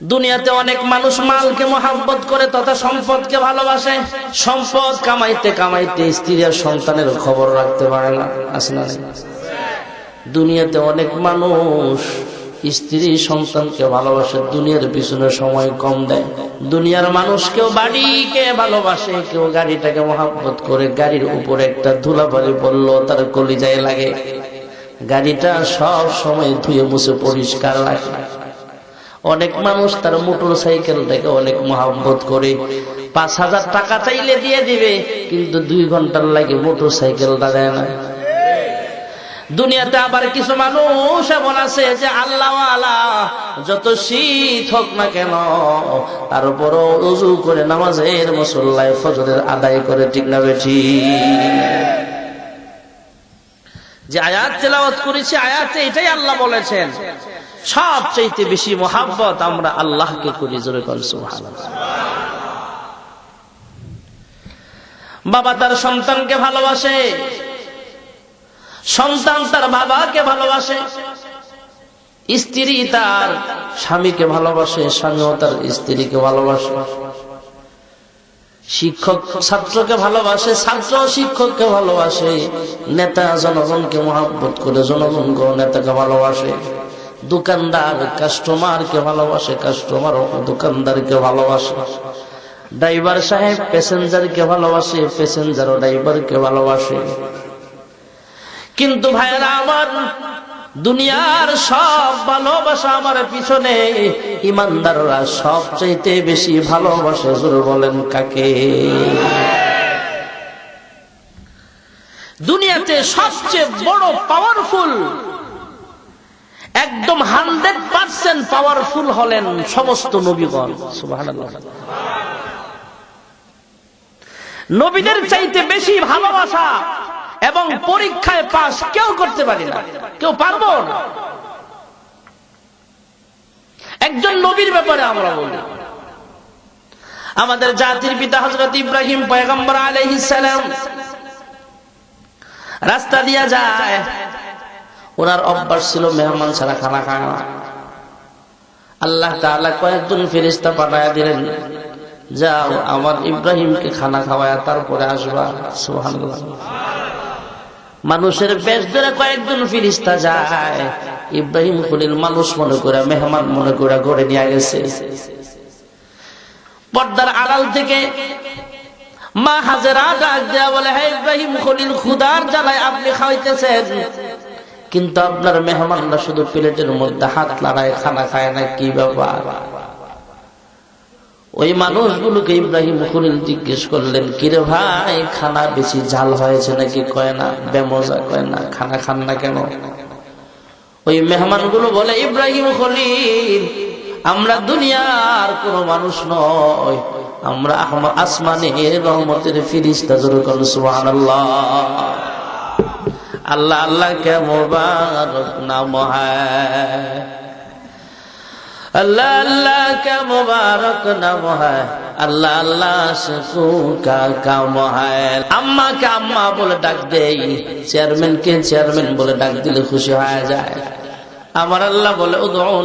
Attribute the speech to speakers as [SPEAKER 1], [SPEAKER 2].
[SPEAKER 1] দুনিয়াতে অনেক মানুষ মালকে মোহাব্বত করে, তথা সম্পদকে ভালোবাসে। সম্পদ কামাইতে কামাইতে স্ত্রী আর সন্তানের খবর রাখতে পারে না, আছে না দুনিয়াতে অনেক মানুষ স্ত্রী সন্তানকে ভালোবাসে, দুনিয়ার পিছনে সময় কম দেয়। দুনিয়ার মানুষ কেউ বাড়িকে ভালোবাসে, কেউ গাড়িটাকে মহাব্বত করে, গাড়ির উপরে একটা ধুলাবালি পড়ল, তার কলিজায় লাগে। গাড়িটা সব সময় ধুয়ে মুছে পরিষ্কার রাখে। অনেক মানুষ তার মোটর সাইকেলটাকে অনেক মহাব্বত করে। পাঁচ হাজার টাকা চাইলে দিয়ে দিবে, কিন্তু দুই ঘণ্টার লাগে মোটর সাইকেলটা দেয় না। দুনিয়াতে আবার কিছু মানুষ এমন আছে যে আল্লাহ যত শীত হোক না কেন, তার উপরও উজু করে নামাজের মুসল্লায় ফজরের আদায় করে, ঠিক না বেঠি? যে আয়াত তেলাওয়াত করেছি, আয়াতে এটাই আল্লাহ বলেছেন। সবচাইতে বেশি মোহাব্বত আমরা আল্লাহকে করি, জোরে বাবা তার সন্তানকে ভালোবাসে, সন্তান তার বাবাকে ভালোবাসে, স্ত্রী তার স্বামীকে ভালোবাসে, স্বামীও তার স্ত্রীকে ভালোবাসে। শিক্ষক ছাত্রকে ভালোবাসে, ছাত্র শিক্ষককে ভালোবাসে, নেতা জনগণকে মহাব্বত করে জনগণকে নেতাকে ভালোবাসে। দোকানদার কাস্টমারকে ভালোবাসে কাস্টমার দোকানদারকে ভালোবাসে। ড্রাইভার সাহেব প্যাসেঞ্জারকে ভালোবাসে প্যাসেঞ্জার ড্রাইভারকে ভালোবাসে। কিন্তু ভাইয়েরা আমার দুনিয়ার সব ভালোবাসা আমার পিছনে, ইমানদাররা সবচাইতে বেশি ভালোবাসে, জোর বলেন কাকে? দুনিয়াতে সবচেয়ে বড় পাওয়ারফুল একদম হান্ড্রেড পার্সেন্ট পাওয়ারফুল হলেন সমস্ত নবীগণ। সুবহানাল্লাহ। নবীদের চাইতে বেশি ভালোবাসা এবং পরীক্ষায় পাস কেউ করতে পারি না। কেউ পারব না। একজন নবীর ব্যাপারে আমরা বলি। আমাদের জাতির পিতা হজরত ইব্রাহিম পয়গম্বর আলহিসাম রাস্তা দিয়া যায়। ওনার অভ্যাস ছিল মেহমান ছাড়া খানা খাওয়া। আল্লাহ তাআলা কয়েকজন ফেরিস্তা পাঠায় দিলেন, যাও, আমার ইব্রাহিমকে খানা খাওয়ায় তারপরে আসবা। সুবহানাল্লাহ। মানুষের বেশ ধরে কয়েকজন ফিরিস্তা যায়। ইব্রাহিম খলিল মানুষ মনে করে, মেহমান মনে করে গড়ে নিয়ে গেছে। পর্দার আড়াল থেকে মা হাজেরা ডাক বলে হ্যাঁ ইব্রাহিম খলিল খুদার জ্বালায় আপনি খাওয়াইতেছেন। কিন্তু আপনার মেহমানরা শুধু প্লেটের মধ্যে হাত লাগায় খানা খায় না, কি ব্যাপার? ওই মানুষগুলোকে ইব্রাহিম খলিল জিজ্ঞেস করলেন, কিরে ভাই, খানা বেশি ঝাল হয়েছে নাকি? কয়, না, বেমজা। কয়, না, খানা খান না কেন? ওই মেহমানগুলো বলে, ইব্রাহিম খলিল আমরা দুনিয়ার কোন মানুষ নয় আমরা আসমানের রহমতের ফিরিস্তা, জোর করুন সুবহানাল্লাহ। আল্লাহ আল্লাহ কে মুবারক নাম আল্লাহ আল্লাহ কে মুবারক নাম আল্লাহ আল্লাহ কা কাম আম্মা কে আম্মা বলে ডাক দেই। চেয়ারম্যান কে চেয়ারম্যান বলে ডাক দিলে খুশি হয়ে যায়। আমার আল্লাহ বলে উদৌন